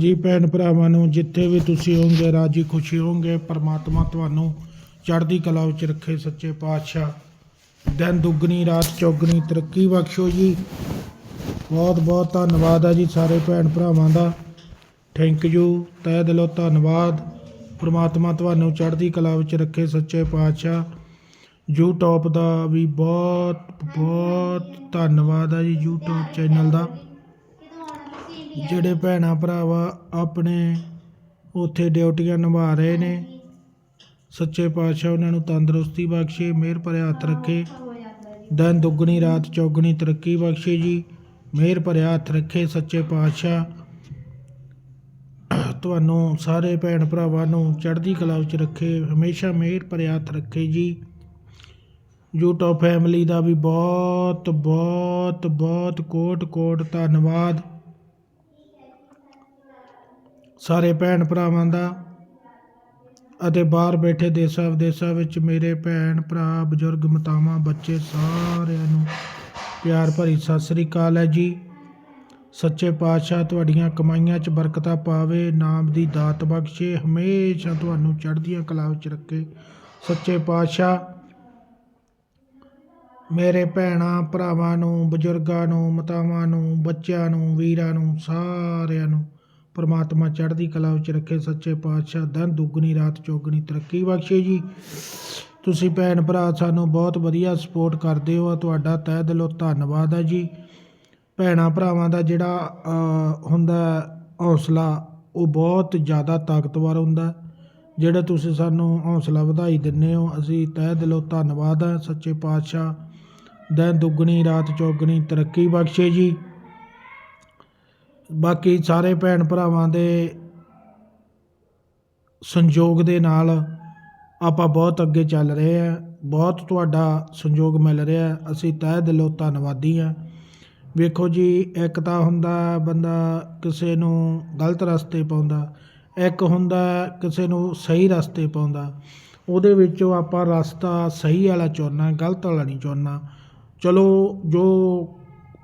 ਜੀ ਭੈਣ ਭਰਾਵਾਂ ਨੂੰ, ਜਿੱਥੇ ਵੀ ਤੁਸੀਂ ਹੋਵੋਗੇ, ਰਾਜੀ ਖੁਸ਼ੀ ਹੋਵੋਗੇ, ਪਰਮਾਤਮਾ ਤੁਹਾਨੂੰ ਚੜ੍ਹਦੀ ਕਲਾ ਵਿੱਚ ਰੱਖੇ ਸੱਚੇ ਪਾਤਸ਼ਾਹ। ਦਿਨ ਦੁੱਗਣੀ, ਰਾਤ ਚੌਗਣੀ, ਤਰੱਕੀ ਬਖਸ਼ੋ ਜੀ। ਬਹੁਤ ਬਹੁਤ ਧੰਨਵਾਦ ਹੈ ਜੀ ਸਾਰੇ ਭੈਣ ਭਰਾਵਾਂ ਦਾ। ਥੈਂਕ ਯੂ ਤਹਿ ਦਿਲੋਂ ਧੰਨਵਾਦ। ਪਰਮਾਤਮਾ ਤੁਹਾਨੂੰ ਚੜ੍ਹਦੀ ਕਲਾ ਵਿੱਚ ਰੱਖੇ ਸੱਚੇ ਪਾਤਸ਼ਾਹ। YouTube ਦਾ ਵੀ ਬਹੁਤ ਬਹੁਤ ਧੰਨਵਾਦ ਹੈ ਜੀ, YouTube ਚੈਨਲ ਦਾ। ਜਿਹੜੇ ਭੈਣਾਂ ਭਰਾਵਾ ਆਪਣੇ ਉੱਥੇ ਡਿਊਟੀਆਂ ਨਿਭਾ ਰਹੇ ਨੇ, ਸੱਚੇ ਪਾਤਸ਼ਾਹ ਉਹਨਾਂ ਨੂੰ ਤੰਦਰੁਸਤੀ ਬਖਸ਼ੇ, ਮਿਹਰ ਭਰਿਆ ਹੱਥ ਰੱਖੇ। ਦਿਨ ਦੁੱਗਣੀ, ਰਾਤ ਚੌਗਣੀ ਤਰੱਕੀ ਬਖਸ਼ੇ ਜੀ, ਮਿਹਰ ਭਰਿਆ ਹੱਥ ਰੱਖੇ ਸੱਚੇ ਪਾਤਸ਼ਾਹ। ਤੁਹਾਨੂੰ ਸਾਰੇ ਭੈਣ ਭਰਾਵਾਂ ਨੂੰ ਚੜ੍ਹਦੀ ਕਲਾ ਵਿੱਚ ਰੱਖੇ, ਹਮੇਸ਼ਾ ਮਿਹਰ ਭਰਿਆ ਹੱਥ ਰੱਖੇ ਜੀ। YouTube ਫੈਮਿਲੀ ਦਾ ਵੀ ਬਹੁਤ ਬਹੁਤ ਬਹੁਤ ਕੋਟ ਕੋਟ ਧੰਨਵਾਦ। ਸਾਰੇ ਭੈਣ ਭਰਾਵਾਂ ਦਾ ਅਤੇ ਬਾਹਰ ਬੈਠੇ ਦੇਸ਼ਾਂ ਵਿਦੇਸ਼ਾਂ ਵਿੱਚ ਮੇਰੇ ਭੈਣ ਭਰਾ, ਬਜ਼ੁਰਗ, ਮਾਤਾਵਾਂ, ਬੱਚੇ ਸਾਰਿਆਂ ਨੂੰ ਪਿਆਰ ਭਰੀ ਸਤਿ ਸ੍ਰੀ ਅਕਾਲ ਹੈ ਜੀ। ਸੱਚੇ ਪਾਤਸ਼ਾਹ ਤੁਹਾਡੀਆਂ ਕਮਾਈਆਂ 'ਚ ਬਰਕਤਾਂ ਪਾਵੇ, ਨਾਮ ਦੀ ਦਾਤ ਬਖਸ਼ੇ, ਹਮੇਸ਼ਾ ਤੁਹਾਨੂੰ ਚੜ੍ਹਦੀਆਂ ਕਲਾ ਵਿੱਚ ਰੱਖੇ। ਸੱਚੇ ਪਾਤਸ਼ਾਹ, ਮੇਰੇ ਭੈਣਾਂ, ਭਰਾਵਾਂ ਨੂੰ, ਬਜ਼ੁਰਗਾਂ ਨੂੰ, ਮਾਤਾਵਾਂ ਨੂੰ, ਬੱਚਿਆਂ ਨੂੰ, ਵੀਰਾਂ ਨੂੰ, ਸਾਰਿਆਂ ਨੂੰ ਪਰਮਾਤਮਾ ਚੜ੍ਹਦੀ ਕਲਾ ਵਿੱਚ ਰੱਖੇ ਸੱਚੇ ਪਾਤਸ਼ਾਹ ਦਿਨ ਦੁੱਗਣੀ, ਰਾਤ ਚੌਗਣੀ, ਤਰੱਕੀ ਬਖਸ਼ੇ ਜੀ। ਤੁਸੀਂ ਭੈਣ ਭਰਾ, ਸਾਨੂੰ ਬਹੁਤ ਵਧੀਆ ਸਪੋਰਟ ਕਰਦੇ ਹੋ ਤੁਹਾਡਾ ਤਹਿ ਦਿਲੋਂ ਧੰਨਵਾਦ ਹੈ ਜੀ। ਭੈਣਾਂ ਭਰਾਵਾਂ ਦਾ ਜਿਹੜਾ ਹੁੰਦਾ ਹੌਸਲਾ, ਉਹ ਬਹੁਤ ਜ਼ਿਆਦਾ ਤਾਕਤਵਰ ਹੁੰਦਾ ਜਿਹੜਾ ਤੁਸੀਂ ਸਾਨੂੰ ਹੌਸਲਾ ਵਧਾਈ ਦਿੰਦੇ ਹੋ, ਅਸੀਂ ਤਹਿ ਦਿਲੋਂ ਧੰਨਵਾਦ ਹੈ। ਸੱਚੇ ਪਾਤਸ਼ਾਹ ਦਿਨ ਦੁੱਗਣੀ, ਰਾਤ ਚੌਗਣੀ, ਤਰੱਕੀ ਬਖਸ਼ੇ ਜੀ। ਬਾਕੀ ਸਾਰੇ ਭੈਣ ਭਰਾਵਾਂ ਦੇ ਸੰਯੋਗ ਦੇ ਨਾਲ ਆਪਾਂ ਬਹੁਤ ਅੱਗੇ ਚੱਲ ਰਹੇ ਆ ਬਹੁਤ ਤੁਹਾਡਾ ਸੰਯੋਗ ਮਿਲ ਰਿਹਾ ਅਸੀਂ ਤਹਿ ਦਿਲੋਂ ਧੰਨਵਾਦੀ ਆ ਵੇਖੋ ਜੀ, ਇੱਕ ਤਾਂ ਹੁੰਦਾ ਬੰਦਾ ਕਿਸੇ ਨੂੰ ਗਲਤ ਰਸਤੇ ਪਾਉਂਦਾ, ਇੱਕ ਹੁੰਦਾ ਕਿਸੇ ਨੂੰ ਸਹੀ ਰਸਤੇ ਪਾਉਂਦਾ। ਉਹਦੇ ਵਿੱਚੋਂ ਆਪਾਂ ਰਸਤਾ ਸਹੀ ਵਾਲਾ ਚੁਣਨਾ, ਗਲਤ ਵਾਲਾ ਨਹੀਂ ਚੁਣਨਾ। ਚਲੋ, ਜੋ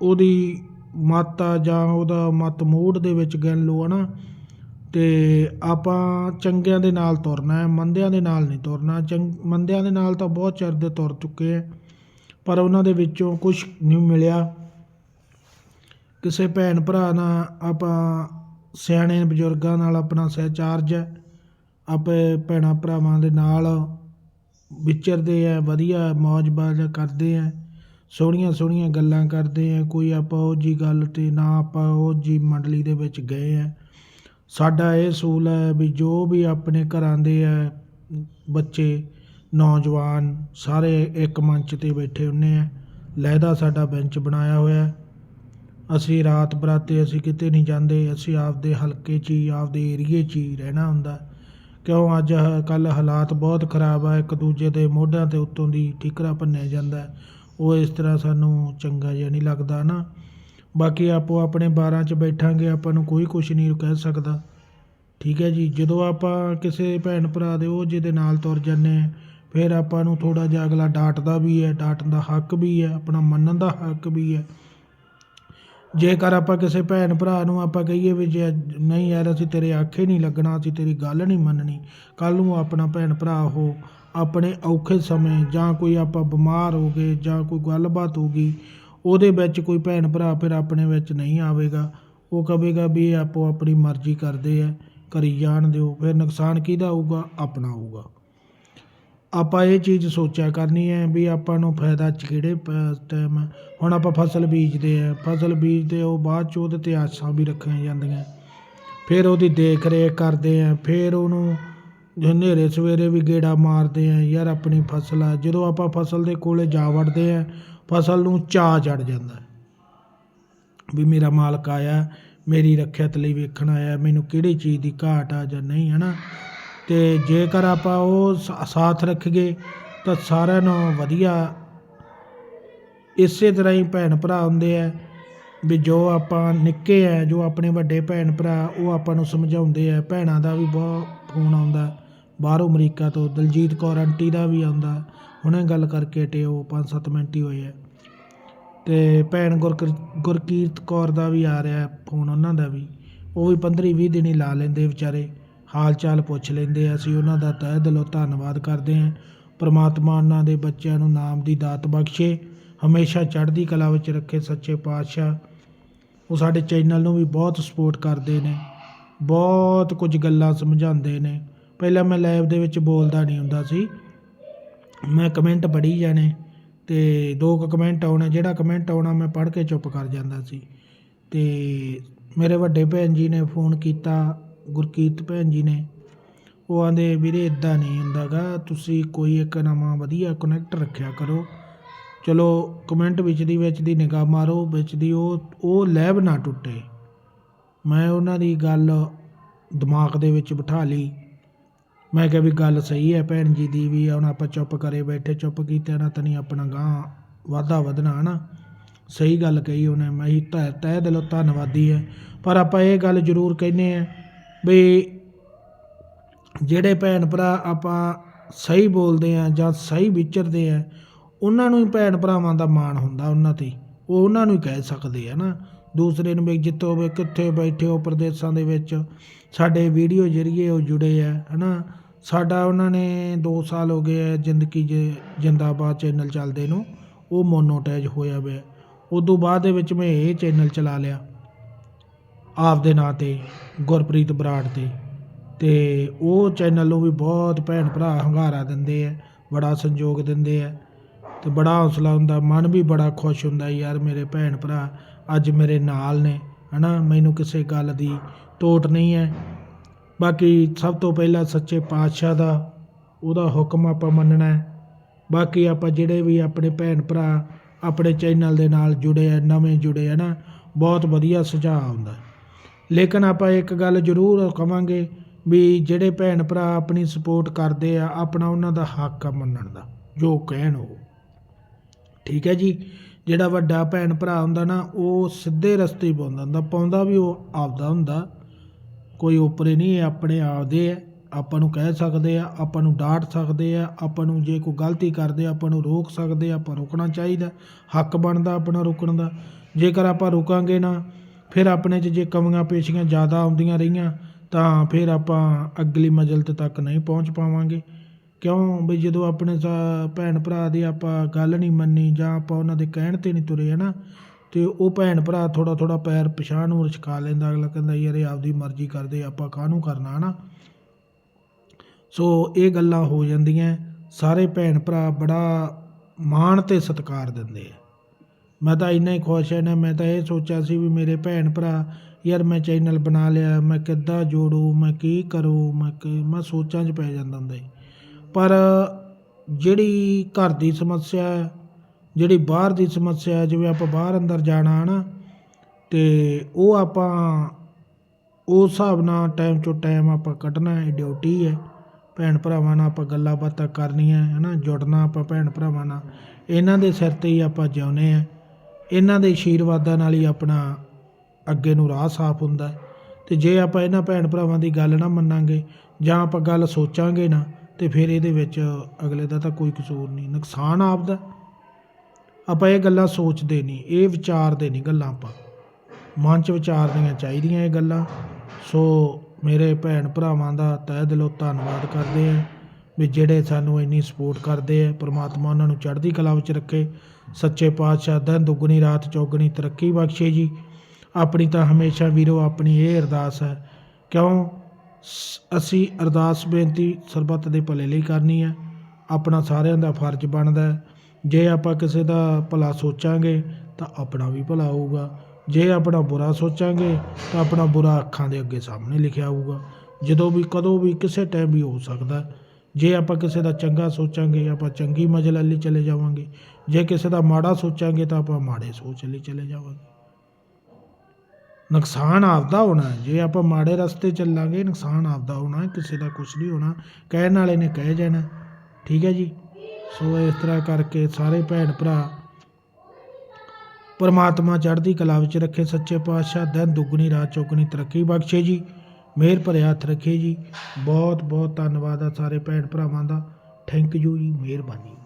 ਉਹਦੀ ਮੱਤ ਆ ਜਾਂ ਉਹਦਾ ਮੱਤ ਮੂਡ ਦੇ ਵਿੱਚ ਗਿਣ ਲਓ ਹੈ ਨਾ ਅਤੇ ਆਪਾਂ ਚੰਗਿਆਂ ਦੇ ਨਾਲ ਤੁਰਨਾ ਹੈ, ਮੰਦਿਆਂ ਦੇ ਨਾਲ ਨਹੀਂ ਤੁਰਨਾ, ਚੰਗ, ਮੰਦਿਆਂ ਦੇ ਨਾਲ ਤਾਂ ਬਹੁਤ ਚਿਰ ਦੇ ਤੁਰ ਚੁੱਕੇ ਹੈ, ਪਰ ਉਹਨਾਂ ਦੇ ਵਿੱਚੋਂ ਕੁਛ ਨਹੀਂ ਮਿਲਿਆ। ਕਿਸੇ ਭੈਣ ਭਰਾ ਨਾਲ ਆਪਾਂ ਸਿਆਣੇ ਬਜ਼ੁਰਗਾਂ ਨਾਲ ਆਪਣਾ ਸਹਿਚਾਰਜ ਹੈ, ਆਪੇ ਭੈਣਾਂ ਭਰਾਵਾਂ ਦੇ ਨਾਲ ਵਿਚਰਦੇ ਆ ਵਧੀਆ ਮौज-ਬਾਜ ਕਰਦੇ ਆ ਸੋਹਣੀਆਂ ਸੋਹਣੀਆਂ ਗੱਲਾਂ ਕਰਦੇ ਹੈ ਕੋਈ ਆਪਾਂ ਉਹ ਜਿਹੀ ਗੱਲ ਤੇ ਨਾ ਆਪਾਂ ਉਹ ਜਿਹੀ ਮੰਡਲੀ ਦੇ ਵਿੱਚ ਗਏ ਹੈ ਸਾਡਾ ਇਹ ਅਸੂਲ ਹੈ ਵੀ ਜੋ ਵੀ ਆਪਣੇ ਘਰਾਂ ਦੇ ਹੈ ਬੱਚੇ, ਨੌਜਵਾਨ ਸਾਰੇ ਇੱਕ ਮੰਚ ਤੇ ਬੈਠੇ ਹੁੰਦੇ ਹੈ ਲਹਿਦਾ ਸਾਡਾ ਬੈਂਚ ਬਣਾਇਆ ਹੋਇਆ ਅਸੀਂ ਰਾਤ ਬਰਾਤੇ ਅਸੀਂ ਕਿਤੇ ਨਹੀਂ ਜਾਂਦੇ। ਅਸੀਂ ਆਪਦੇ ਹਲਕੇ 'ਚ ਹੀ, ਆਪਦੇ ਏਰੀਏ 'ਚ ਹੀ ਰਹਿਣਾ ਹੁੰਦਾ। ਕਿਉਂ? ਅੱਜ ਕੱਲ ਹਾਲਾਤ ਬਹੁਤ ਖਰਾਬ ਆ। ਇੱਕ ਦੂਜੇ ਦੇ ਮੋਢਿਆਂ ਤੇ ਉੱਤੋਂ ਦੀ ਠੀਕਰਾ ਭੰਨਿਆ ਜਾਂਦਾ। ਉਹ ਇਸ ਤਰ੍ਹਾਂ ਸਾਨੂੰ ਚੰਗਾ ਜਿਹਾ ਨਹੀਂ ਲੱਗਦਾ ਹੈ ਨਾ। ਬਾਕੀ ਆਪੋ ਆਪਣੇ ਬਾਰਾਂ 'ਚ ਬੈਠਾਂਗੇ, ਆਪਾਂ ਨੂੰ ਕੋਈ ਕੁਛ ਨਹੀਂ ਕਹਿ ਸਕਦਾ। ਠੀਕ ਹੈ ਜੀ, ਜਦੋਂ ਆਪਾਂ ਕਿਸੇ ਭੈਣ ਭਰਾ ਦੇ ਉਹ ਜਿਹਦੇ ਨਾਲ ਤੁਰ ਜਾਂਦੇ ਹਾਂ, ਫਿਰ ਆਪਾਂ ਨੂੰ ਥੋੜ੍ਹਾ ਜਿਹਾ ਅਗਲਾ ਡਾਂਟਦਾ ਵੀ ਹੈ, ਡਾਂਟਣ ਦਾ ਹੱਕ ਵੀ ਹੈ, ਆਪਣਾ ਮੰਨਣ ਦਾ ਹੱਕ ਵੀ ਹੈ। ਜੇਕਰ ਆਪਾਂ ਕਿਸੇ ਭੈਣ ਭਰਾ ਨੂੰ ਆਪਾਂ ਕਹੀਏ ਵੀ ਜੇ ਨਹੀਂ ਯਾਰ, ਅਸੀਂ ਤੇਰੇ ਆਖੇ ਨਹੀਂ ਲੱਗਣਾ, ਅਸੀਂ ਤੇਰੀ ਗੱਲ ਨਹੀਂ ਮੰਨਣੀ ਕੱਲ ਨੂੰ ਆਪਣਾ ਭੈਣ ਭਰਾ ਉਹ ਆਪਣੇ ਔਖੇ ਸਮੇਂ ਜਾਂ ਕੋਈ ਆਪਾਂ ਬਿਮਾਰ ਹੋ ਗਏ ਜਾਂ ਕੋਈ ਗੱਲਬਾਤ ਹੋ ਗਈ, ਉਹਦੇ ਵਿੱਚ ਕੋਈ ਭੈਣ ਭਰਾ ਫਿਰ ਆਪਣੇ ਵਿੱਚ ਨਹੀਂ ਆਵੇਗਾ। ਉਹ ਕਹੇਗਾ ਵੀ ਇਹ ਆਪੋ ਆਪਣੀ ਮਰਜ਼ੀ ਕਰਦੇ ਆ, ਕਰੀ ਜਾਣ ਦਿਓ, ਫਿਰ ਨੁਕਸਾਨ ਕਿਹਦਾ ਹੋਊਗਾ? ਆਪਣਾ ਹੋਊਗਾ। ਆਪਾਂ ਇਹ ਚੀਜ਼ ਸੋਚਿਆ ਕਰਨੀ ਹੈ ਵੀ ਆਪਾਂ ਨੂੰ ਫਾਇਦਾ ਚ ਕਿਹੜੇ ਟਾਈਮ ਹੁਣ ਆਪਾਂ ਫਸਲ ਬੀਜਦੇ ਆ, ਫਸਲ ਬੀਜਦੇ ਉਹ ਬਾਅਦ ਚ ਉਹਦੇ ਤੇ ਆਸਾਂ ਵੀ ਰੱਖੀਆਂ ਜਾਂਦੀਆਂ। ਫਿਰ ਉਹਦੀ ਦੇਖ ਰੇਖ ਕਰਦੇ ਆ, ਫਿਰ ਉਹਨੂੰ ਹਨੇਰੇ ਸਵੇਰੇ ਵੀ ਗੇੜਾ ਮਾਰਦੇ ਆ ਯਾਰ ਆਪਣੀ ਫਸਲ ਆ, ਜਦੋਂ ਆਪਾਂ ਫਸਲ ਦੇ ਕੋਲ ਜਾ ਵੜਦੇ ਹਾਂ ਫਸਲ ਨੂੰ ਚਾਅ ਚੜ ਜਾਂਦਾ। ਵੀ ਮੇਰਾ ਮਾਲਕ ਆਇਆ, ਮੇਰੀ ਰੱਖਿਅਤ ਲਈ ਵੇਖਣ ਆਇਆ, ਮੈਨੂੰ ਕਿਹੜੀ ਚੀਜ਼ ਦੀ ਘਾਟ ਆ ਜਾਂ ਨਹੀਂ ਹੈ ਨਾ ਤੇ ਜੇਕਰ ਆਪਾਂ ਉਹ ਸਾਥ ਰੱਖੀਏ, ਤਾਂ ਸਾਰਿਆਂ ਨੂੰ ਵਧੀਆ ਇਸੇ ਤਰ੍ਹਾਂ ਹੀ ਭੈਣ ਭਰਾ ਹੁੰਦੇ ਆ, ਵੀ ਜੋ ਆਪਾਂ ਨਿੱਕੇ ਆ, ਜੋ ਆਪਣੇ ਵੱਡੇ ਭੈਣ ਭਰਾ, ਉਹ ਆਪਾਂ ਨੂੰ ਸਮਝਾਉਂਦੇ ਆ, ਭੈਣਾਂ ਦਾ ਵੀ ਬਹੁਤ ਫੋਨ ਆਉਂਦਾ। ਬਾਹਰੋਂ ਅਮਰੀਕਾ ਤੋਂ ਦਲਜੀਤ ਕੌਰ ਆਂਟੀ ਦਾ ਵੀ ਆਉਂਦਾ। ਹੁਣੇ ਗੱਲ ਕਰਕੇ ਹਟੇ ਉਹ 5-7 ਮਿੰਟ ਹੀ ਹੋਏ ਆ। ਅਤੇ ਭੈਣ ਗੁਰਕਰ ਗੁਰਕੀਰਤ ਕੌਰ ਦਾ ਵੀ ਆ ਰਿਹਾ ਫੋਨ, ਉਹਨਾਂ ਦਾ ਵੀ। ਉਹ ਵੀ 15 20 ਦਿਨ ਹੀ ਲਾ ਲੈਂਦੇ ਵਿਚਾਰੇ। ਹਾਲ ਚਾਲ ਪੁੱਛ ਲੈਂਦੇ ਆ, ਅਸੀਂ ਉਹਨਾਂ ਦਾ ਤਹਿ ਦਿਲੋਂ ਧੰਨਵਾਦ ਕਰਦੇ ਹਾਂ। ਪ੍ਰਮਾਤਮਾ ਉਹਨਾਂ ਦੇ ਬੱਚਿਆਂ ਨੂੰ ਨਾਮ ਦੀ ਦਾਤ ਬਖਸ਼ੇ। ਹਮੇਸ਼ਾ ਚੜ੍ਹਦੀ ਕਲਾ ਵਿੱਚ ਰੱਖੇ ਸੱਚੇ ਪਾਤਸ਼ਾਹ। ਉਹ ਸਾਡੇ ਚੈਨਲ ਨੂੰ ਵੀ ਬਹੁਤ ਸਪੋਰਟ ਕਰਦੇ ਨੇ। ਬਹੁਤ ਕੁਝ ਗੱਲਾਂ ਸਮਝਾਉਂਦੇ ਨੇ। ਪਹਿਲਾਂ ਮੈਂ ਲਾਈਵ ਦੇ ਵਿੱਚ ਬੋਲਦਾ ਨਹੀਂ ਹੁੰਦਾ ਸੀ। ਮੈਂ ਕਮੈਂਟ ਪੜ੍ਹੀ ਜਾਣੇ ਤੇ ਦੋ ਕੁ ਕਮੈਂਟ ਆਉਣੇ, ਜਿਹੜਾ ਕਮੈਂਟ ਆਉਣਾ ਮੈਂ ਪੜ੍ਹ ਕੇ ਚੁੱਪ ਕਰ ਜਾਂਦਾ ਸੀ। ਤੇ ਮੇਰੇ ਵੱਡੇ ਭੈਣ ਜੀ ਨੇ ਫੋਨ ਕੀਤਾ, ਗੁਰਕੀਰਤ ਭੈਣ ਜੀ ਨੇ। ਉਹ ਆਂਦੇ, ਵੀਰੇ ਇਦਾਂ ਨਹੀਂ ਹੁੰਦਾਗਾ, ਤੁਸੀਂ ਕੋਈ ਇੱਕ ਨਵਾਂ ਵਧੀਆ ਕਨੈਕਟ ਰੱਖਿਆ ਕਰੋ। ਚਲੋ ਕਮੈਂਟ ਵਿੱਚ ਦੀ ਵਿੱਚ ਦੀ ਨਿਗਾਹ ਮਾਰੋ, ਵਿੱਚ ਦੀ ਉਹ ਉਹ ਲੈਬ ਨਾ ਟੁੱਟੇ। ਮੈਂ ਉਹਨਾਂ ਦੀ ਗੱਲ ਦਿਮਾਗ ਦੇ ਵਿੱਚ ਬਿਠਾ ਲਈ। ਮੈਂ ਕਿਹਾ ਵੀ ਗੱਲ ਸਹੀ ਹੈ, ਭੈਣ ਜੀ ਦੀ ਵੀ ਹੁਣ ਆਪਾਂ ਚੁੱਪ ਕਰੇ ਬੈਠੇ, ਚੁੱਪ ਕੀਤੇ ਨਾ ਤਾਂ ਨਹੀਂ ਆਪਣਾ ਗਾਂਹ ਵਾਧਾ ਵਧਣਾ ਨਾ ਸਹੀ ਗੱਲ ਕਹੀ ਉਹਨੇ, ਮੈਂ ਹੀ ਤਹਿ ਦਿਲੋਂ ਧੰਨਵਾਦੀ ਹੈ। ਪਰ ਆਪਾਂ ਇਹ ਗੱਲ ਜ਼ਰੂਰ ਕਹਿੰਦੇ ਆ ਵੀ ਜਿਹੜੇ ਭੈਣ ਭਰਾ ਆਪਾਂ ਸਹੀ ਬੋਲਦੇ ਆ ਜਾਂ ਸਹੀ ਵਿਚਰਦੇ ਆ ਉਹਨਾਂ ਨੂੰ ਹੀ ਭੈਣ ਭਰਾਵਾਂ ਦਾ ਮਾਣ ਹੁੰਦਾ ਉਹਨਾਂ ਤੇ। ਉਹ ਉਹਨਾਂ ਨੂੰ ਹੀ ਕਹਿ ਸਕਦੇ ਆ ਨਾ ਦੂਸਰੇ ਨੂੰ ਵੀ ਜਿੱਤੋਂ ਵੀ ਕਿੱਥੇ ਬੈਠੇ ਹੋ, ਪ੍ਰਦੇਸ਼ਾਂ ਦੇ ਵਿੱਚ, ਸਾਡੇ ਵੀਡੀਓ ਜਰੀਏ ਉਹ ਜੁੜੇ ਆ, ਹਨਾ? ਸਾਡਾ ਉਹਨਾਂ ਨੇ 2 ਸਾਲ ਹੋ ਗਏ ਹੈ ਜ਼ਿੰਦਗੀ ਜ ਜਿੰਦਾਬਾਦ ਚੈਨਲ ਚੱਲਦੇ ਨੂੰ, ਉਹ ਮੋਨੋਟਾਈਜ ਹੋਇਆ ਹੋਇਆ ਉਦੋਂ ਬਾਅਦ ਦੇ ਵਿੱਚ ਮੈਂ ਇਹ ਚੈਨਲ ਚਲਾ ਲਿਆ ਆਪ ਦੇ ਨਾਂ ਤੇ, ਗੁਰਪ੍ਰੀਤ ਬਰਾੜ ਤੇ। ਤੇ ਉਹ ਚੈਨਲ ਨੂੰ ਵੀ ਬਹੁਤ ਭੈਣ ਭਰਾ ਹੰਗਾਰਾ ਦਿੰਦੇ ਆ ਬੜਾ ਸੰਯੋਗ ਦਿੰਦੇ ਆ ਤੇ ਬੜਾ ਹੌਸਲਾ ਹੁੰਦਾ, ਮਨ ਵੀ ਬੜਾ ਖੁਸ਼ ਹੁੰਦਾ ਯਾਰ ਮੇਰੇ ਭੈਣ ਭਰਾ ਅੱਜ ਮੇਰੇ ਨਾਲ ਨੇ, ਹਨਾ? ਮੈਨੂੰ ਕਿਸੇ ਗੱਲ ਦੀ ਟੋਟ ਨਹੀਂ ਹੈ। ਬਾਕੀ ਸਭ ਤੋਂ ਪਹਿਲਾਂ ਸੱਚੇ ਪਾਤਸ਼ਾਹ ਦਾ ਉਹਦਾ ਹੁਕਮ ਆਪਾਂ ਮੰਨਣਾ ਬਾਕੀ ਆਪਾਂ ਜਿਹੜੇ ਵੀ ਆਪਣੇ ਭੈਣ ਭਰਾ ਆਪਣੇ ਚੈਨਲ ਦੇ ਨਾਲ ਜੁੜੇ ਆ, ਨਵੇਂ ਜੁੜੇ ਆ ਨਾ, ਬਹੁਤ ਵਧੀਆ ਸੁਝਾਅ ਆਉਂਦਾ। ਲੇਕਿਨ ਆਪਾਂ ਇੱਕ ਗੱਲ ਜ਼ਰੂਰ ਕਵਾਂਗੇ ਵੀ ਜਿਹੜੇ ਭੈਣ ਭਰਾ ਆਪਣੀ ਸਪੋਰਟ ਕਰਦੇ ਆ, ਆਪਣਾ ਉਹਨਾਂ ਦਾ ਹੱਕ ਆ ਮੰਨਣ ਦਾ, ਜੋ ਕਹਿਣ ਉਹ। ਠੀਕ ਹੈ ਜੀ? ਜਿਹੜਾ ਵੱਡਾ ਭੈਣ ਭਰਾ ਹੁੰਦਾ ਨਾ, ਉਹ ਸਿੱਧੇ ਰਸਤੇ ਪਾਉਂਦਾ ਹੁੰਦਾ, ਪਾਉਂਦਾ ਵੀ ਉਹ ਆਪਦਾ ਹੁੰਦਾ। ਕੋਈ ਉੱਪਰੇ ਨਹੀਂ, ਇਹ ਆਪਣੇ ਆਪਦੇ ਹੈ। ਆਪਾਂ ਨੂੰ ਕਹਿ ਸਕਦੇ ਆ, ਆਪਾਂ ਨੂੰ ਡਾਂਟ ਸਕਦੇ ਆ, ਆਪਾਂ ਨੂੰ ਜੇ ਕੋਈ ਗਲਤੀ ਕਰਦੇ ਆਪਾਂ ਨੂੰ ਰੋਕ ਸਕਦੇ ਆ, ਆਪਾਂ ਰੁਕਣਾ ਚਾਹੀਦਾ, ਹੱਕ ਬਣਦਾ ਆਪਣਾ ਰੁਕਣ ਦਾ। ਜੇਕਰ ਆਪਾਂ ਰੁਕਾਂਗੇ ਨਾ, ਫਿਰ ਆਪਣੇ 'ਚ ਜੇ ਕਮੀਆਂ ਪੇਸ਼ੀਆਂ ਜ਼ਿਆਦਾ ਆਉਂਦੀਆਂ ਰਹੀਆਂ, ਤਾਂ ਫਿਰ ਆਪਾਂ ਅਗਲੀ ਮੰਜ਼ਿਲ ਤੇ ਤੱਕ ਨਹੀਂ ਪਹੁੰਚ ਪਾਵਾਂਗੇ। ਕਿਉਂ? ਵੀ ਜਦੋਂ ਆਪਣੇ ਸਾ- ਭੈਣ ਭਰਾ ਦੀ ਆਪਾਂ ਗੱਲ ਨਹੀਂ ਮੰਨੀ ਜਾਂ ਆਪਾਂ ਉਹਨਾਂ ਦੇ ਕਹਿਣ ਤੇ ਨਹੀਂ ਤੁਰੇ ਹਨਾ ਅਤੇ ਉਹ ਭੈਣ ਭਰਾ ਥੋੜ੍ਹਾ ਥੋੜ੍ਹਾ ਪੈਰ ਪਿਛਾਂਹ ਨੂੰ ਰਚਕਾ ਲੈਂਦਾ, ਅਗਲਾ ਕਹਿੰਦਾ, ਯਾਰ ਇਹ ਆਪਦੀ ਮਰਜ਼ੀ ਕਰਦੇ, ਆਪਾਂ ਕਾਹਨੂੰ ਕਰਨਾ ਹੈ ਨਾ ਸੋ ਇਹ ਗੱਲਾਂ ਹੋ ਜਾਂਦੀਆਂ, ਸਾਰੇ ਭੈਣ ਭਰਾ ਬੜਾ ਮਾਣ ਅਤੇ ਸਤਿਕਾਰ ਦਿੰਦੇ ਆ। ਮੈਂ ਤਾਂ ਇੰਨਾ ਹੀ ਖੁਸ਼ ਹਾਂ ਨਾ ਮੈਂ ਤਾਂ ਇਹ ਸੋਚਿਆ ਸੀ ਵੀ ਮੇਰੇ ਭੈਣ ਭਰਾ, ਯਾਰ ਮੈਂ ਚੈਨਲ ਬਣਾ ਲਿਆ, ਮੈਂ ਕਿੱਦਾਂ ਜੋੜੂ, ਮੈਂ ਕੀ ਕਰੂੰ, ਮੈਂ ਕੀ- ਮੈਂ ਸੋਚਾਂ 'ਚ ਪੈ ਜਾਂਦਾ ਹੁੰਦਾ ਸੀ। ਪਰ ਜਿਹੜੀ ਘਰ ਦੀ ਸਮੱਸਿਆ ਜਿਹੜੀ ਬਾਹਰ ਦੀ ਸਮੱਸਿਆ ਜਿਵੇਂ ਆਪਾਂ ਬਾਹਰ ਅੰਦਰ ਜਾਣਾ ਹੈ ਨਾ ਅਤੇ ਉਹ ਆਪਾਂ ਉਸ ਹਿਸਾਬ ਨਾਲ ਟਾਈਮ ਚੋਂ ਟਾਈਮ ਆਪਾਂ ਕੱਢਣਾ ਇਹ ਡਿਊਟੀ ਹੈ। ਭੈਣ ਭਰਾਵਾਂ ਨਾਲ ਆਪਾਂ ਗੱਲਾਂ ਬਾਤਾਂ ਕਰਨੀਆਂ ਹੈ ਨਾ ਜੁੜਨਾ ਆਪਾਂ ਭੈਣ ਭਰਾਵਾਂ ਨਾਲ। ਇਹਨਾਂ ਦੇ ਸਿਰ ਤੇ ਹੀ ਆਪਾਂ ਜਿਉਂਦੇ ਆ ਇਹਨਾਂ ਦੇ ਆਸ਼ੀਰਵਾਦਾਂ ਨਾਲ ਹੀ ਆਪਣਾ ਅੱਗੇ ਨੂੰ ਰਾਹ ਸਾਫ਼ ਹੁੰਦਾ ਅਤੇ ਜੇ ਆਪਾਂ ਇਹਨਾਂ ਭੈਣ ਭਰਾਵਾਂ ਦੀ ਗੱਲ ਨਾ ਮੰਨਾਂਗੇ, ਜਾਂ ਆਪਾਂ ਗੱਲ ਸੋਚਾਂਗੇ ਨਾ, ਤੇ ਫਿਰ ਇਹਦੇ ਵਿੱਚ ਅਗਲੇ ਦਾ ਤਾਂ ਕੋਈ ਕਸੂਰ ਨਹੀਂ। ਨੁਕਸਾਨ ਆਪਦਾ ਆਪਾਂ ਇਹ ਗੱਲਾਂ ਸੋਚਦੇ ਨਹੀਂ, ਇਹ ਵਿਚਾਰਦੇ ਨਹੀਂ ਗੱਲਾਂ ਆਪਾਂ। ਮਨ 'ਚ ਵਿਚਾਰਨੀਆਂ ਚਾਹੀਦੀਆਂ ਇਹ ਗੱਲਾਂ। ਸੋ ਮੇਰੇ ਭੈਣ ਭਰਾਵਾਂ ਦਾ ਤਹਿ ਦਿਲੋਂ ਧੰਨਵਾਦ ਕਰਦੇ ਆ ਵੀ ਜਿਹੜੇ ਸਾਨੂੰ ਇੰਨੀ ਸਪੋਰਟ ਕਰਦੇ ਆ, ਪ੍ਰਮਾਤਮਾ ਉਹਨਾਂ ਨੂੰ ਚੜ੍ਹਦੀ ਕਲਾ ਵਿੱਚ ਰੱਖੇ। ਸੱਚੇ ਪਾਤਸ਼ਾਹ ਦਿਨ ਦੁੱਗਣੀ, ਰਾਤ ਚੌਗਣੀ, ਤਰੱਕੀ ਬਖਸ਼ੇ ਜੀ। ਆਪਣੀ ਤਾਂ ਹਮੇਸ਼ਾ ਵੀਰੋ, ਆਪਣੀ ਇਹ ਅਰਦਾਸ ਹੈ। ਕਿਉਂ? ਸ- ਅਸੀਂ ਅਰਦਾਸ ਬੇਨਤੀ ਸਰਬੱਤ ਦੇ ਭਲੇ ਲਈ ਕਰਨੀ ਹੈ। ਆਪਣਾ ਸਾਰਿਆਂ ਦਾ ਫਰਜ਼ ਬਣਦਾ ਹੈ। ਜੇ ਆਪਾਂ ਕਿਸੇ ਦਾ ਭਲਾ ਸੋਚਾਂਗੇ ਤਾਂ ਆਪਣਾ ਵੀ ਭਲਾ ਹੋਊਗਾ। ਜੇ ਆਪਣਾ ਬੁਰਾ ਸੋਚਾਂਗੇ ਤਾਂ ਆਪਣਾ ਬੁਰਾ ਅੱਖਾਂ ਦੇ ਅੱਗੇ ਸਾਹਮਣੇ ਲਿਖਿਆ ਹੋਊਗਾ। ਜਦੋਂ ਵੀ, ਕਦੋਂ ਵੀ, ਕਿਸੇ ਟਾਈਮ ਵੀ ਹੋ ਸਕਦਾ। ਜੇ ਆਪਾਂ ਕਿਸੇ ਦਾ ਚੰਗਾ ਸੋਚਾਂਗੇ, ਆਪਾਂ ਚੰਗੀ ਮੰਜ਼ਿਲ ਲਈ ਚਲੇ ਜਾਵਾਂਗੇ। ਜੇ ਕਿਸੇ ਦਾ ਮਾੜਾ ਸੋਚਾਂਗੇ ਤਾਂ ਆਪਾਂ ਮਾੜੇ ਸੋਚ ਲਈ ਚਲੇ ਜਾਵਾਂਗੇ। ਨੁਕਸਾਨ ਆਪਦਾ ਹੋਣਾ ਜੇ ਆਪਾਂ ਮਾੜੇ ਰਸਤੇ ਚੱਲਾਂਗੇ, ਨੁਕਸਾਨ ਆਪਦਾ ਹੋਣਾ ਕਿਸੇ ਦਾ ਕੁਝ ਨਹੀਂ ਹੋਣਾ। ਕਹਿਣ ਵਾਲੇ ਨੇ ਕਹਿ ਜਾਣਾ। ਠੀਕ ਹੈ ਜੀ? ਸੋ ਇਸ ਤਰ੍ਹਾਂ ਕਰਕੇ ਸਾਰੇ ਭੈਣ ਭਰਾ ਪਰਮਾਤਮਾ ਚੜ੍ਹਦੀ ਕਲਾ ਵਿੱਚ ਰੱਖੇ ਸੱਚੇ ਪਾਤਸ਼ਾਹ, ਦਿਨ ਦੁੱਗਣੀ ਰਾਤ ਚੌਗਣੀ ਤਰੱਕੀ ਬਖਸ਼ੇ ਜੀ, ਮਿਹਰ ਭਰਿਆ ਹੱਥ ਰੱਖੇ ਜੀ। ਬਹੁਤ ਬਹੁਤ ਧੰਨਵਾਦ ਆ ਸਾਰੇ ਭੈਣ ਭਰਾਵਾਂ ਦਾ। ਥੈਂਕ ਯੂ ਜੀ, ਮਿਹਰਬਾਨੀ।